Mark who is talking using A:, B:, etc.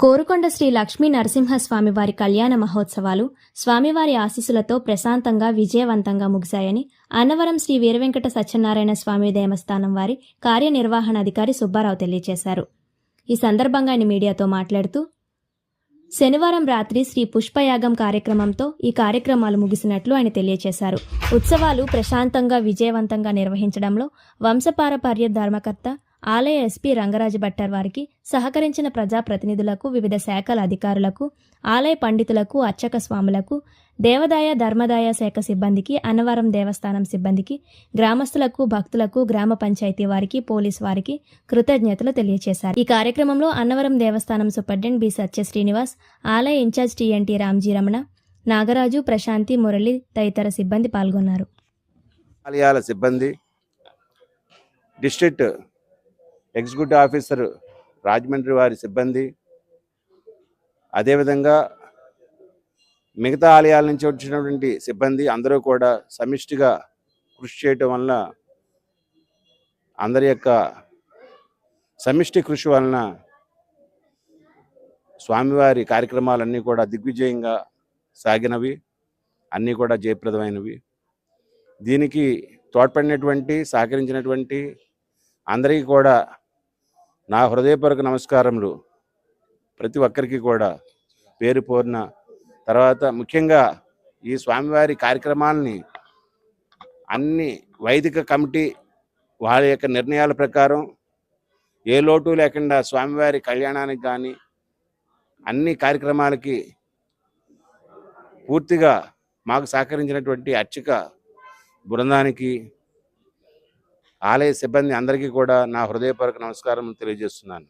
A: కోరుకొండ శ్రీ లక్ష్మీ నరసింహస్వామి వారి కళ్యాణ మహోత్సవాలు స్వామివారి ఆశీస్సులతో ప్రశాంతంగా విజయవంతంగా ముగిశాయని అన్నవరం శ్రీ వీరవెంకట సత్యనారాయణ స్వామి దేవస్థానం వారి కార్యనిర్వహణాధికారి సుబ్బారావు తెలియజేశారు. ఈ సందర్భంగా ఆయన మీడియాతో మాట్లాడుతూ శనివారం రాత్రి శ్రీ పుష్పయాగం కార్యక్రమంతో ఈ కార్యక్రమాలు ముగిసినట్లు ఆయన తెలియజేశారు. ఉత్సవాలు ప్రశాంతంగా విజయవంతంగా నిర్వహించడంలో వంశపారపర్య ధర్మకర్త ఆలయ ఎస్పీ రంగరాజు భట్టర్ వారికి సహకరించిన ప్రజాప్రతినిధులకు వివిధ శాఖల అధికారులకు ఆలయ పండితులకు అర్చక స్వాములకు దేవదాయ ధర్మదాయ శాఖ సిబ్బందికి అన్నవరం దేవస్థానం సిబ్బందికి గ్రామస్తులకు భక్తులకు గ్రామ పంచాయతీ వారికి పోలీస్ వారికి కృతజ్ఞతలు తెలియజేశారు ఈ కార్యక్రమంలో అన్నవరం దేవస్థానం సూపరింటెండెంట్ బి సత్య శ్రీనివాస్ ఆలయ ఇన్ఛార్జ్ టీఎన్టీ రామ్జీ రమణ నాగరాజు ప్రశాంతి మురళి తదితర సిబ్బంది పాల్గొన్నారు.
B: ఆలయాల సిబ్బంది డిస్ట్రిక్ట్ ఎగ్జిక్యూటివ్ ఆఫీసర్ రాజమండ్రి వారి సిబ్బంది. అదేవిధంగా మిగతా ఆలయాల నుంచి వచ్చినటువంటి సిబ్బంది అందరూ కూడా సమిష్టిగా కృషి చేయటం వలన అందరి యొక్క సమిష్టి కృషి వలన స్వామివారి కార్యక్రమాలన్నీ కూడా దిగ్విజయంగా సాగినవి అన్నీ కూడా జయప్రదమైనవి. దీనికి తోడ్పడినటువంటి సహకరించినటువంటి అందరికీ కూడా నా హృదయపూర్వక నమస్కారములు ప్రతి ఒక్కరికి కూడా. పేరు పోరిన. తర్వాత ముఖ్యంగా ఈ స్వామివారి కార్యక్రమాలని అన్ని వైదిక కమిటీ వాళ్ళ యొక్క నిర్ణయాల ప్రకారం ఏ లోటు లేకుండా స్వామివారి కళ్యాణానికి కానీ అన్ని కార్యక్రమాలకి పూర్తిగా మాకు సహకరించినటువంటి అర్చక బృందానికి ఆలయ సిబ్బంది అందరికీ కూడా నా హృదయపూర్వక నమస్కారం తెలియజేస్తున్నాను.